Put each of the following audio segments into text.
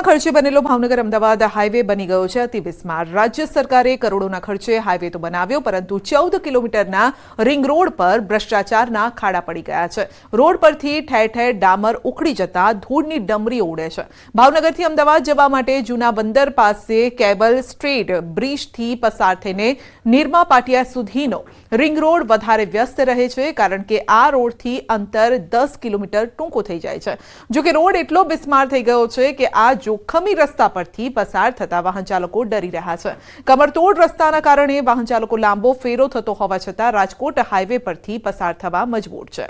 કરોડોના ખર્ચે બનેલો ભાવનગર અમદાવાદ હાઈવે બની ગયો છે. અતિ બિસ્માર રાજ્ય સરકારે કરોડોના ખર્ચે હાઈવે તો બનાવ્યો, પરંતુ ચૌદ કિલોમીટરના રિંગ રોડ પર ભ્રષ્ટાચારના ખાડા પડી ગયા છે. રોડ પરથી ઠેર ઠેર ડામર ઉખડી જતા ધૂળની ડમરી ઉડે છે. ભાવનગરથી અમદાવાદ જવા માટે જૂના બંદર પાસે કેબલ સ્ટ્રીટ બ્રિજથી પસાર થઈને નિરમા પાટિયા સુધીનો રિંગ રોડ વધારે વ્યસ્ત રહે છે, કારણ કે આ રોડથી અંતર દસ કિલોમીટર ટૂંકો થઈ જાય છે. જોકે રોડ એટલો બિસ્માર થઈ ગયો છે કે આ જોખમી રસ્તા પરથી પસાર થતા વાહન ચાલકો ડરી રહ્યા છે. કમરતોડ રસ્તાના કારણે વાહન ચાલકો લાંબો ફેરો થતો હોવા છતાં રાજકોટ હાઈવે પરથી પસાર થવા મજબૂર છે.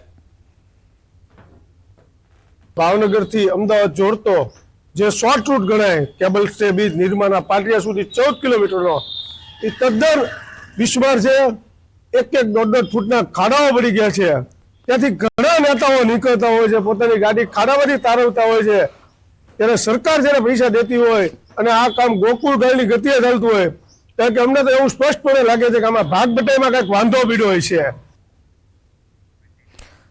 ભાવનગરથી અમદાવાદ જોડતો જે શોર્ટ રૂટ ગણાય, કેબલ સ્ટે બીજ નિર્માના પાટિયા સુધી ચૌદ કિલોમીટરનો, એ તદ્દન બિસ્માર છે. એક એક દોઢ દોઢ ફૂટના ખાડાઓ પડી ગયા છે. ત્યાંથી ઘણા નેતાઓ નીકળતા હોય છે, પોતાની ગાડી ખાડામાંથી તારવતા હોય છે. ત્યારે સરકાર જ્યારે પૈસા દેતી હોય અને આ કામ ગોકુળ ગાયની ગતિએ ચાલતું હોય, ત્યારે કે અમને તો એવું સ્પષ્ટપણે લાગે છે કે આમાં ભાગ બટાઈમાં કંઈક વાંધો પીડ્યો હોય છે.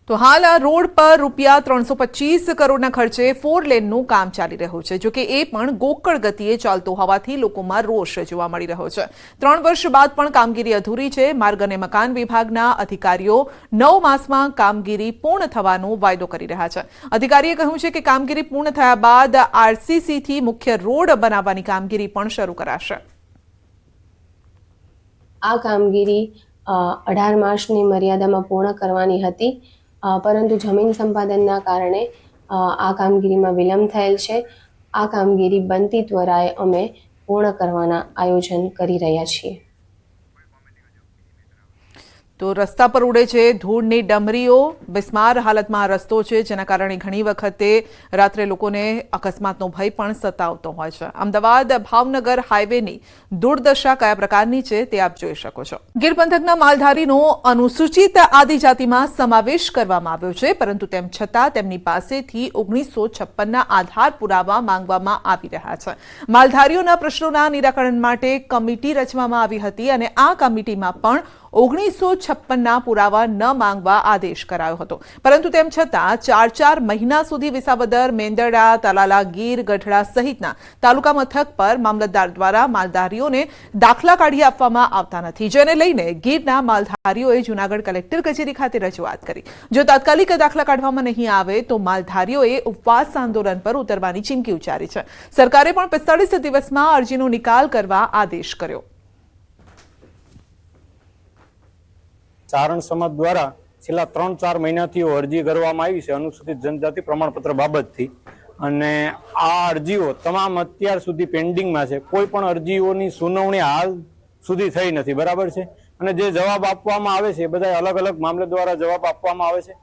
તો હાલ આ રોડ પર રૂપિયા ત્રણસો પચીસ કરોડના ખર્ચે ફોર લેનનું કામ ચાલી રહ્યું છે, જોકે એ પણ ગોકળ ગતિએ ચાલતો હોવાથી લોકોમાં રોષ જોવા મળી રહ્યો છે. ત્રણ વર્ષ બાદ પણ કામગીરી અધૂરી છે. માર્ગ અને મકાન વિભાગના અધિકારીઓ નવ માસમાં કામગીરી પૂર્ણ થવાનો વાયદો કરી રહ્યા છે. અધિકારીએ કહ્યું છે કે કામગીરી પૂર્ણ થયા બાદ આરસીસીથી મુખ્ય રોડ બનાવવાની કામગીરી પણ શરૂ કરાશે. આ કામગીરી અઢાર માર્ચની મર્યાદામાં પૂર્ણ કરવાની હતી. પરંતુ જમીન સંપાદનના કારણે આ કામગીરીમાં વિલંબ થયેલ છે. આ કામગીરી બનતી ત્વરાએ અમે પૂર્ણ કરવાના આયોજન કરી રહ્યા છીએ. તો રસ્તા પર ઉડે છે ધૂળની ડમરીઓ. બિસ્માર હાલતમાં રસ્તો છે, જેના કારણે ઘણી વખતે રાત્રે લોકોને અકસ્માતનો ભય પણ સતાવતો હોય છે. અમદાવાદ ભાવનગર હાઈવેની દુર્દશા કયા પ્રકારની છે તે આપ જોઈ શકો છો. ગીર પંથકના માલધારીનો અનુસૂચિત આદિજાતિમાં સમાવેશ કરવામાં આવ્યો છે, પરંતુ તેમ છતાં તેમની પાસેથી ઓગણીસો છપ્પનના આધાર પુરાવા માંગવામાં આવી રહ્યા છે. માલધારીઓના પ્રશ્નોના નિરાકરણ માટે કમિટી રચવામાં આવી હતી અને આ કમિટીમાં પણ ઓગણીસો છપ્પનના પુરાવા ન માંગવા આદેશ કરાયો હતો. પરંતુ તેમ છતાં ચાર ચાર મહિના સુધી વિસાવદર મેંદરડા તલાલા ગીર, ગઢડા સહિતના તાલુકા મથક પર મામલતદાર દ્વારા માલધારીઓને દાખલા કાઢી આપવામાં આવતા નથી. જેને લઈને ગીરના માલધારીઓએ જૂનાગઢ કલેક્ટર કચેરી ખાતે રજૂઆત કરી. જો તાત્કાલિક દાખલા કાઢવામાં નહીં આવે તો માલધારીઓએ ઉપવાસ આંદોલન પર ઉતરવાની ચીમકી ઉચ્ચારી છે. સરકારે પણ પિસ્તાળીસ દિવસમાં અરજીનો નિકાલ કરવા આદેશ કર્યો. ચારણ સમાજ દ્વારા છેલ્લા ત્રણ ચાર મહિનાથી અરજી કરવામાં આવી છે, અનુસૂચિત જનજાતિ પ્રમાણપત્ર બાબતથી. અને આ અરજીઓ તમામ અત્યાર સુધી પેન્ડિંગમાં છે. કોઈ પણ અરજીઓની સુનાવણી હાલ સુધી થઈ નથી, બરાબર છે? અને જે જવાબ આપવામાં આવે છે એ બધા અલગ અલગ મામલે દ્વારા જવાબ આપવામાં આવે છે.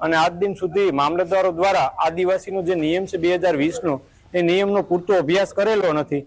અને આજ દિન સુધી મામલતદારો દ્વારા આદિવાસીનો જે નિયમ છે, બે હજાર વીસનો, એ નિયમનો પૂરતો અભ્યાસ કરેલો નથી.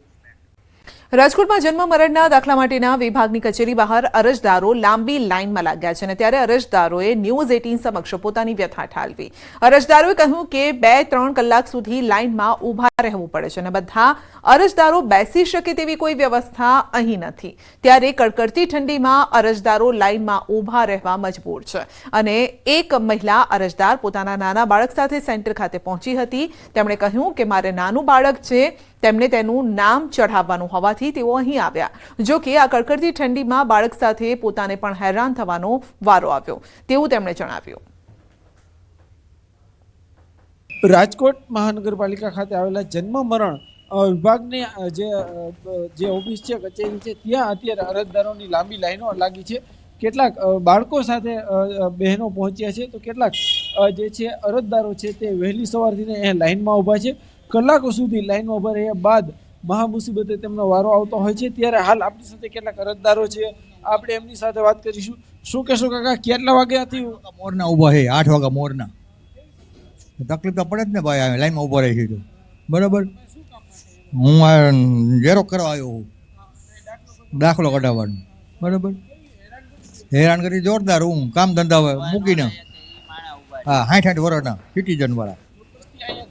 રાજકોટમાં જન્મ મરણના દાખલા માટેના વિભાગની કચેરી બહાર અરજદારો લાંબી લાઇનમાં લાગ્યા છે અને ત્યારે અરજદારોએ ન્યૂઝ એટીન સમક્ષ પોતાની વ્યથા ઠાલવી. અરજદારોએ કહ્યું કે બે ત્રણ કલાક સુધી લાઇનમાં ઊભા રહેવું પડે છે અને બધા અરજદારો બેસી શકે તેવી કોઈ વ્યવસ્થા અહીં નથી. ત્યારે કડકડતી ઠંડીમાં અરજદારો લાઇનમાં ઊભા રહેવા મજબૂર છે અને એક મહિલા અરજદાર પોતાના નાના બાળક સાથે સેન્ટર ખાતે પહોંચી હતી. તેમણે કહ્યું કે મારે નાનું બાળક છે, તેમને તેનું નામ ચઢાવવાનું હોવાથી તેઓ અહીં આવ્યા. જો કે આ કડકડતી ઠંડીમાં બાળક સાથે પોતાને પણ હેરાન થવાનો વારો આવ્યો. તેવું તેમણે જણાવ્યું. રાજકોટ મહાનગરપાલિકા ખાતે આવેલા જન્મ મરણ વિભાગની જે જે ઓફિસ છે, કચેરી છે, ત્યાં અત્યારે અરજદારોની લાંબી લાઈનો લાગી છે. કેટલાક બાળકો સાથે બહેનો પહોંચ્યા છે. તો કેટલાક જે છે, અરજદારો છે, તે વહેલી સવારથી અહીંયા લાઈનમાં ઊભા છે. કલાકો સુધી લાઈનમાં ઊભા રહ્યા બાદ મહામુસીબતે તેમનો વારો આવતો હોય છે. ત્યારે હાલ આપણી સાથે કેટલાક અરજદારો છે. આપણે એમની સાથે વાત કરીશું. શું કહેશો કાકા કેટલા વાગ્યાથી મોરના ઊભા છે. આઠ વાગ્યા મોરના. તકલીફ તો પડે જ ને ભાઈ આ લાઈનમાં ઊભો રહી તો બરાબર? હું આ ઝેરો કરવા આવ્યો હું દાખલો કઢાવવાનો. બરાબર? હેરાન કરી જોરદાર હું. કામ ધંધા મૂકીને. હા સાઠ સાઠ વર્ષના સિટીઝન વાળા.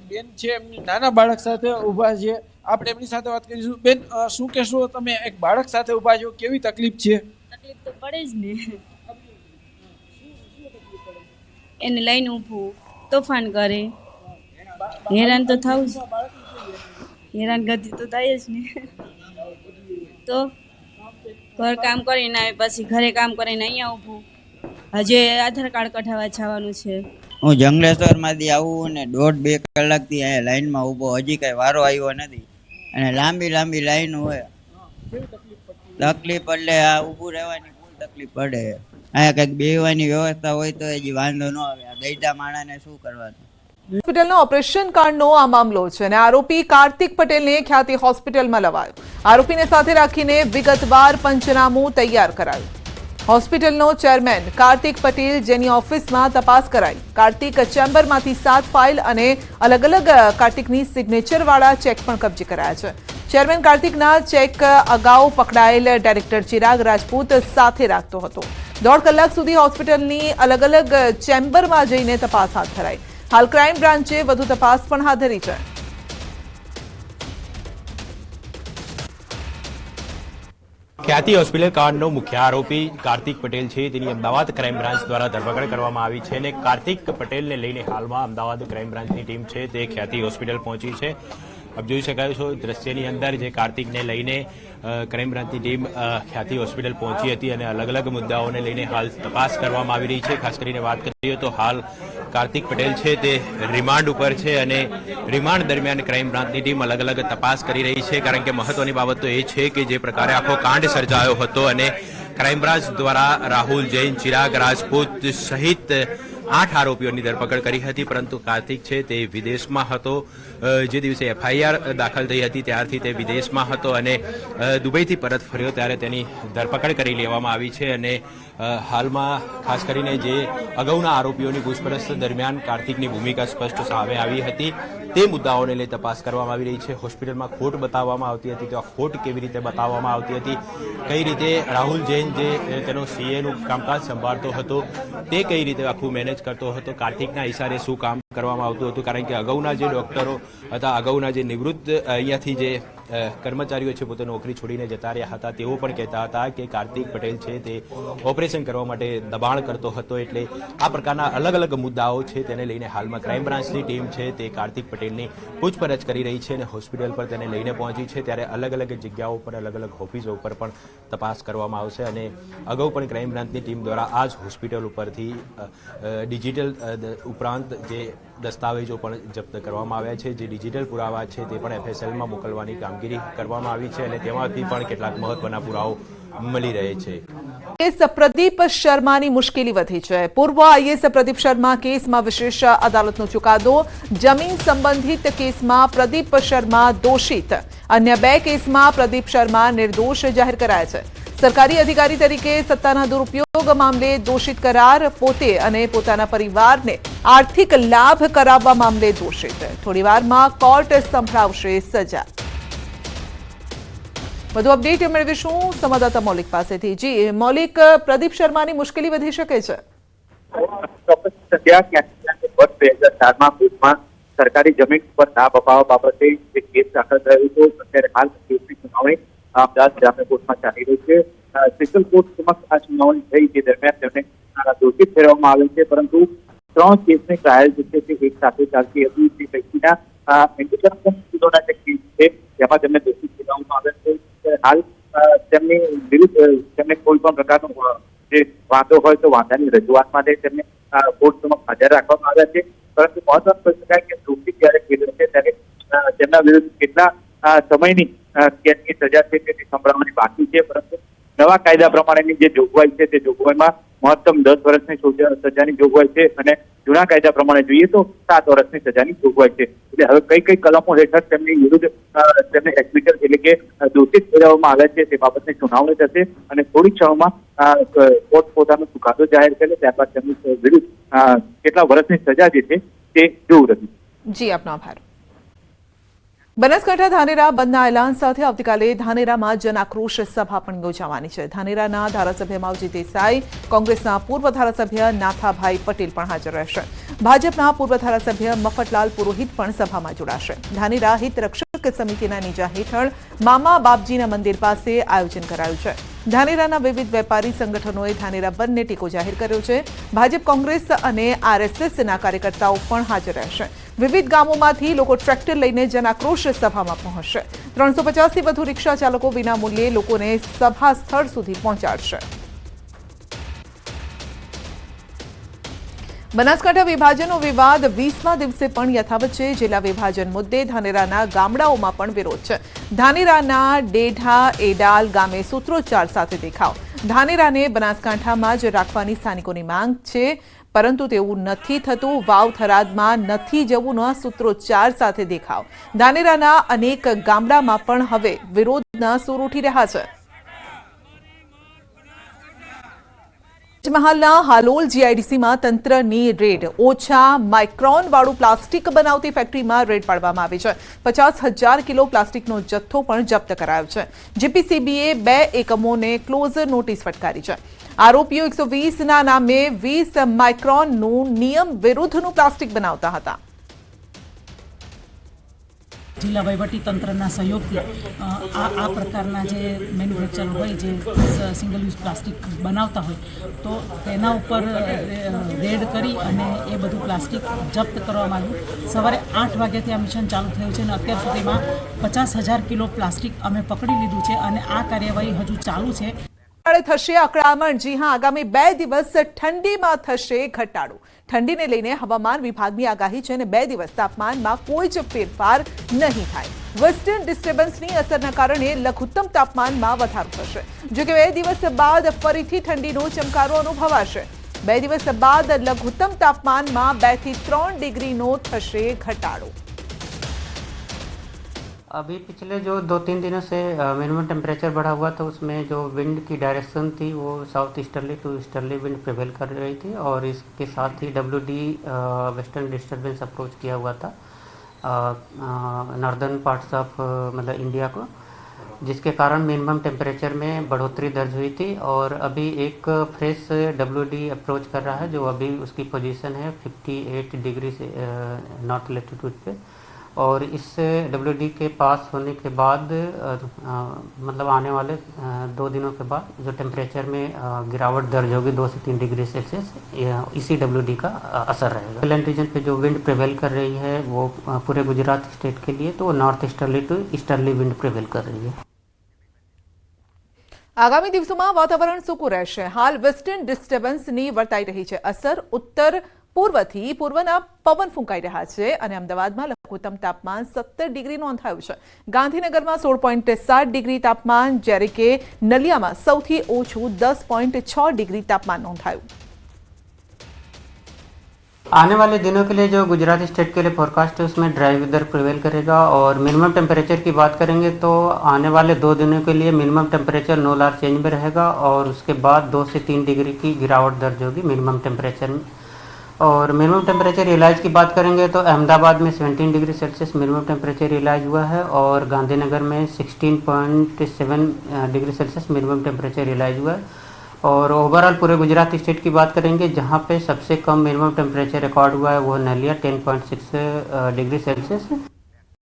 બેન છે. એમની નાના બાળક સાથે ઊભા છે. આપણે એમની સાથે વાત કરીશું. બેન શું કહેશો? તમે એક બાળક સાથે ઊભા છો. કેવી તકલીફ છે? તકલીફ તો પડે જ ને. એને લઈને ઊભું તોફાન કરે. હેરાન તો થવું જ. હેરાનગતિ તો થાય જ ને. તો ઘર કામ કરીને આવે પછી ઘરે કામ કરીને અહીંયા ઊભું. હજે આધાર કાર્ડ કઢાવવા જવાનું છે. હું જંગલેશ્વરમાંથી આવું ને દોઢ બે કલાકથી અહીંયા લાઈનમાં ઊભો. હજી કાંઈ વારો આવ્યો નથી. અને લાંબી લાંબી લાઈન હોય. તકલીફ એટલે આ ઊભું રહેવાની ફૂલ તકલીફ પડે. અહીંયા કંઈક બેહવાની વ્યવસ્થા હોય તો હજી વાંધો ન આવે. આ ગઈઢા માણાને શું કરવાનું? હોસ્પિટલનો ઓપરેશન કાંડનો આ મામલો છે અને આરોપી કાર્તિક પટેલને ખ્યાતિ હોસ્પિટલમાં લવાયો. આરોપીને સાથે રાખીને વિગતવાર પંચનામું તૈયાર કરાયું. હોસ્પિટલનો ચેરમેન કાર્તિક પટેલ જેની ઓફિસમાં તપાસ કરાઈ. કાર્તિક ચેમ્બરમાંથી સાત ફાઇલ અને અલગ અલગ કાર્તિકની સિગ્નેચરવાળા ચેક પણ કબજે કરાયા છે. ચેરમેન કાર્તિકના ચેક અગાઉ પકડાયેલ ડાયરેક્ટર ચિરાગ રાજપૂત સાથે રાખતો હતો. દોઢ કલાક સુધી હોસ્પિટલની અલગ અલગ ચેમ્બરમાં જઈને તપાસ હાથ ધરાઈ. હાલ ક્રાઇમ બ્રાન્ચે વધુ તપાસ પણ હાથ ધરી છે. ખ્યાતિ હોસ્પિટલ કાંડનો મુખ્ય આરોપી કાર્તિક પટેલ છે. તેની અમદાવાદ ક્રાઇમ બ્રાન્ચ દ્વારા ધરપકડ કરવામાં આવી છે અને કાર્તિક પટેલને લઈને હાલમાં અમદાવાદ ક્રાઇમ બ્રાન્ચની ટીમ છે. તે ખ્યાતિ હોસ્પિટલ પહોંચી છે. આપ જોઈ શકાય છો, દ્રશ્યની અંદર જે કાર્તિકને લઈને ક્રાઇમ બ્રાન્ચની ટીમ ખ્યાતિ હોસ્પિટલ પહોંચી હતી અને અલગ અલગ મુદ્દાઓને લઈને હાલ તપાસ કરવામાં આવી રહી છે. ખાસ કરીને વાત કરીએ તો હાલ કાર્તિક પટેલ છે તે રિમાન્ડ ઉપર છે અને રિમાન્ડ દરમિયાન ક્રાઇમ બ્રાન્ચની ટીમ અલગ અલગ તપાસ કરી રહી છે. કારણ કે મહત્વની બાબત તો એ છે કે જે પ્રકારે આખો કાંડ સર્જાયો હતો અને ક્રાઇમ બ્રાન્ચ દ્વારા રાહુલ જૈન, ચિરાગ રાજપૂત સહિત આઠ આરોપીઓની ધરપકડ કરી હતી, પરંતુ કાર્તિક છે તે વિદેશમાં હતો. જે દિવસે એફઆઈઆર દાખલ થઈ હતી, ત્યારથી તે વિદેશમાં હતો અને દુબઈથી પરત ફર્યો ત્યારે તેની ધરપકડ કરી લેવામાં આવી છે અને હાલમાં ખાસ કરીને જે અગાઉના આરોપીઓની પૂછપરછ દરમિયાન કાર્તિકની ભૂમિકા સ્પષ્ટ સામે આવી હતી. તે મુદ્દાઓને લઈ તપાસ કરવામાં આવી રહી છે. હોસ્પિટલમાં ખોટ બતાવવામાં આવતી હતી. તો આ ખોટ કેવી રીતે બતાવવામાં આવતી હતી? કઈ રીતે રાહુલ જૈન જે તેનો સીએનું કામકાજ સંભાળતો હતો, તે કઈ રીતે આખું મેનેજ કરતો હતો? કાર્તિકના ઇશારે શું કામ કરવામાં આવતું હતું, કારણ કે અગાઉના જે ડોક્ટરો હતા, અગાઉના જે નિવૃત્ત અહીંયાથી જે કર્મચારીઓ છે પોતે નોકરી છોડીને જતા રહ્યા હતા, તેઓ પણ કહેતા હતા કે કાર્તિક પટેલ છે, તે ઓપરેશન કરવા માટે દબાણ કરતો હતો, એટલે આ પ્રકારના અલગ અલગ મુદ્દાઓ છે, તેને લઈને હાલમાં ક્રાઇમ બ્રાન્ચની ટીમ છે, તે કાર્તિક પટેલની પૂછપરછ કરી રહી છે અને હોસ્પિટલ પર તેને લઈને પહોંચી છે, ત્યારે અલગ અલગ જગ્યાઓ પર અલગ અલગ ઓફિસો ઉપર પણ તપાસ કરવામાં આવશે અને અગાઉ પણ ક્રાઇમ બ્રાન્ચની ટીમ દ્વારા આ જ હોસ્પિટલ ઉપરથી ડિજિટલ ઉપરાંત જે દસ્તાવેજો પણ જપ્ત કરવામાં આવ્યા છે. જે ડિજિટલ પુરાવા છે તે પણ એફએસએલમાં મોકલવાની કામગીરી કરવામાં આવી છે અને તેમાંથી પણ કેટલાક મહત્વના પુરાવો મળી રહે છે. પ્રદીપ શર્માની મુશ્કેલી વધી છે. પૂર્વ આઈએસ પ્રદીપ શર્મા કેસમાં વિશેષ અદાલતનો ચુકાદો. જમીન સંબંધિત કેસમાં પ્રદીપ શર્મા દોષિત. અન્ય બે કેસમાં પ્રદીપ શર્મા નિર્દોષ જાહેર કરાયા છે. સરકારી અધિકારી તરીકે સત્તાના દુરુપયોગ મામલે દોષિત કરાર પોતે અને પોતાના પરિવારને આર્થિક લાભ કરાવવા મામલે દોષિત. થોડીવારમાં કોર્ટ સંભળાવશે સજા. વધુ અપડેટ મેળવીશું. સંવાદદાતા મૌલિક પાસેથી. જી મૌલિક પ્રદીપ શર્માની મુશ્કેલી વધી શકે છે? ચોક્કસ સંધ્યા ક્યાંક વર્ષ બે હજાર ચારમાં કોર્ટમાં સરકારી જમીન પર દાબ અપાવવા બાબતે જે કેસ દાખલ થયો હતો. અત્યારે હાલ કેસની સુનાવણી અમદાવાદ ગ્રામ્ય કોર્ટમાં ચાલી રહી છે. અ, સ્પેશિયલ કોર્ટ સમક્ષ આ સુનાવણી થઈ જે દરમિયાન તેમને અ, દોષિત ઠેરવવામાં આવે છે. પરંતુ ત્રણ કેસની ટ્રાયલ જે છે તે એક સાથે ચાલતી હતી. તે પૈકીના અ, ઇન્ડિપેન્ડન્ટ જુદોના જે કેસ છે જેમાં તેમને દોષિત ઠેરવવામાં આવે છે ત્યારે હાલ તેમની વિરુદ્ધ તેમને કોઈ પણ પ્રકારનો જે વાંધો હોય તો વાંધાની રજૂઆત માટે તેમને કોર્ટ સમક્ષ હાજર રાખવામાં આવ્યા છે. પરંતુ મહત્વનું કહી શકાય કે દોષી જ્યારે કીધું છે ત્યારે તેમના વિરુદ્ધ કેટલા સમયની કેદની સજા છે તે સંભળાવવાની બાકી છે. પરંતુ નવા કાયદા પ્રમાણેની જે જોગવાઈ છે તે જોગવાઈમાં મહત્તમ દસ વર્ષની સજાની જોગવાઈ છે અને જૂના કાયદા પ્રમાણે જોઈએ તો સાત વર્ષની સજાની જોગવાઈ છે. એટલે હવે કઈ કઈ કલમો હેઠળ તેમની વિરુદ્ધ તેમને એક્વિટલ એટલે કે દોષિત ઠેરવવામાં આવે છે તે બાબતની સુનાવણી થશે અને થોડી ક્ષણોમાં કોર્ટ પોતાનો ચુકાદો જાહેર કરે ત્યારબાદ તેમની વિરુદ્ધ કેટલા વર્ષની સજા જે છે તે જોવું રહ્યું. જી, આપનો આભાર. બનાસકાંઠા ધાનેરા બંધના એલાન સાથે આવતીકાલે ધાનેરામાં જન આક્રોશ સભા પણ યોજાવાની છે. ધાનેરાના ધારાસભ્ય માવજી દેસાઈ, કોંગ્રેસના પૂર્વ ધારાસભ્ય નાથાભાઈ પટેલ પણ હાજર રહેશે. ભાજપના પૂર્વ ધારાસભ્ય મફતલાલ પુરોહિત પણ સભામાં જોડાશે. ધાનેરા હિત રક્ષક સમિતિના નીજા હેઠળ મામા બાપજીના મંદિર પાસે આયોજન કરાયું છે. ધાનેરાના વિવિધ વેપારી સંગઠનોએ ધાનેરા બંધને ટેકો જાહેર કર્યો છે. ભાજપ, કોંગ્રેસ અને આરએસએસના કાર્યકર્તાઓ પણ હાજર રહેશે. વિવિધ ગામોમાંથી લોકો ટ્રેક્ટર લઈને જનાક્રોશ સભામાં પહોંચશે. ત્રણસો પચાસથી વધુ રિક્ષા ચાલકો વિના મૂલ્યે લોકોને સભા સ્થળ સુધી પહોંચાડશે. બનાસકાંઠા વિભાજનનો વિવાદ વીસમા દિવસે પણ યથાવત છે. જિલ્લા વિભાજન મુદ્દે ધાનેરાના ગામડાઓમાં પણ વિરોધ છે. ધાનેરાના ડેઢા, એડાલ ગામે સૂત્રોચ્ચાર સાથે દેખાવ. ધાનેરાને બનાસકાંઠામાં જ રાખવાની સ્થાનિકોની માંગ છે, પરંતુ તેવું નથી થતું. વાવ થરાદમાં નથી જવું ન સૂત્રોચ્ચાર સાથે દેખાવ. ધાનેરાના અનેક ગામડામાં પણ હવે વિરોધના સૂર ઉઠી રહ્યા છે. પંચમહાલના હાલોલ જીઆઈડીસીમાં તંત્રની રેડ. ઓછા માઇક્રોનવાળું પ્લાસ્ટિક બનાવતી ફેક્ટરીમાં રેડ પાડવામાં આવી છે. પચાસ હજાર કિલો પ્લાસ્ટિકનો જથ્થો પણ જપ્ત કરાયો છે. જીપીસીબીએ બે એકમોને ક્લોઝ નોટિસ ફટકારી છે. આરોપીઓ એકસો વીસના નામે વીસ માઇક્રોનનું નિયમ વિરુદ્ધનું પ્લાસ્ટિક બનાવતા હતા. જિલ્લા વહીવટી તંત્રના સહયોગથી આ આ પ્રકારના જે મેન્યુફેક્ચર હોય, જે સિંગલ યુઝ પ્લાસ્ટિક બનાવતા હોય, તો તેના ઉપર રેડ કરી અને એ બધું પ્લાસ્ટિક જપ્ત કરવામાં આવ્યું. સવારે આઠ વાગ્યાથી આ મિશન ચાલુ થયું છે અને અત્યાર સુધીમાં પચાસ હજાર કિલો પ્લાસ્ટિક અમે પકડી લીધું છે અને આ કાર્યવાહી હજુ ચાલુ છે. ઘટાડે થશે અકળામણ જી હા, આગામી બે દિવસ ઠંડીમાં થશે ઘટાડો. ઠંડીને લઈને હવામાન વિભાગની આગાહી છે અને બે દિવસ તાપમાનમાં કોઈ જ ફેરફાર નહીં થાય. વેસ્ટર્ન ડિસ્ટર્બન્સની અસરના કારણે લઘુત્તમ તાપમાનમાં વધારો થશે. જો કે બે દિવસ બાદ ફરીથી ઠંડીનો ચમકારો અનુભવાશે. બે દિવસ બાદ લઘુત્તમ તાપમાનમાં બેથી ત્રણ ડિગ્રીનો થશે ઘટાડો. अभी पिछले जो दो तीन दिनों से मिनिमम टेम्परेचर बढ़ा हुआ था, उसमें जो विंड की डायरेक्शन थी, वो south easterly to easterly wind prevail कर रही थी और इसके साथ ही W D western disturbance approach किया हुआ था नॉर्दर्न पार्ट्स ऑफ़ मतलब इंडिया को, जिसके कारण मिनिमम टेम्परेचर में बढ़ोतरी दर्ज हुई थी और अभी एक फ्रेश डब्ल्यू डी अप्रोच कर रहा है, जो अभी उसकी पोजीशन है 58 डिग्री से नॉर्थ लेटीट्यूड पे। और इस डब्ल्यू डी के पास होने के बाद अ, अ, मतलब आने वाले अ, दो दिनों के बाद जो टेम्परेचर में अ, गिरावट दर्ज होगी दो से तीन डिग्री सेल्सियस ये इसी डब्ल्यू डी का अ, असर रहेगा हिलैंड रीजन पे जो विंड प्रिवेल कर रही है वो अ, पूरे गुजरात स्टेट के लिए तो north easterly to easterly wind prevail कर रही है આગામી દિવસોમાં વાતાવરણ સૂકું રહેશે હાલ વેસ્ટર્ન ડિસ્ટર્બન્સની વર્તાઈ રહી છે અસર ઉત્તર પૂર્વથી પૂર્વના પવન ફૂંકાઈ રહ્યા છે અને અમદાવાદમાં લઘુત્તમ તાપમાન સત્તર ડિગ્રી નોંધાયું છે ગાંધીનગરમાં સોળ પોઈન્ટ સાત ડિગ્રી તાપમાન જ્યારે કે નલિયામાં સૌથી ઓછું દસ પોઈન્ટ છ ડિગ્રી તાપમાન નોંધાયું आने वाले दिनों के लिए जो गुजरात स्टेट के लिए फोरकास्ट है उसमें ड्राई वेदर प्रिवेल करेगा और मिनिमम टेम्परेचर की बात करेंगे तो आने वाले दो दिनों के लिए minimum temperature no large change में रहेगा और उसके बाद दो से तीन डिग्री की गिरावट दर्ज होगी मिनिमम टेम्परेचर में और मिनिमम टेम्परेचर रियलाइज़ की बात करेंगे तो अहमदाबाद में 17 degree Celsius minimum temperature realise हुआ है और गांधीनगर में 16.7 degree Celsius minimum temperature realise हुआ है। और ओवरऑल पूरे गुजरात स्टेट की बात करेंगे, जहाँ पे सबसे कम मिनिमम टेम्परेचर रिकॉर्ड हुआ है वो नलिया 10.6 डिग्री सेल्सियस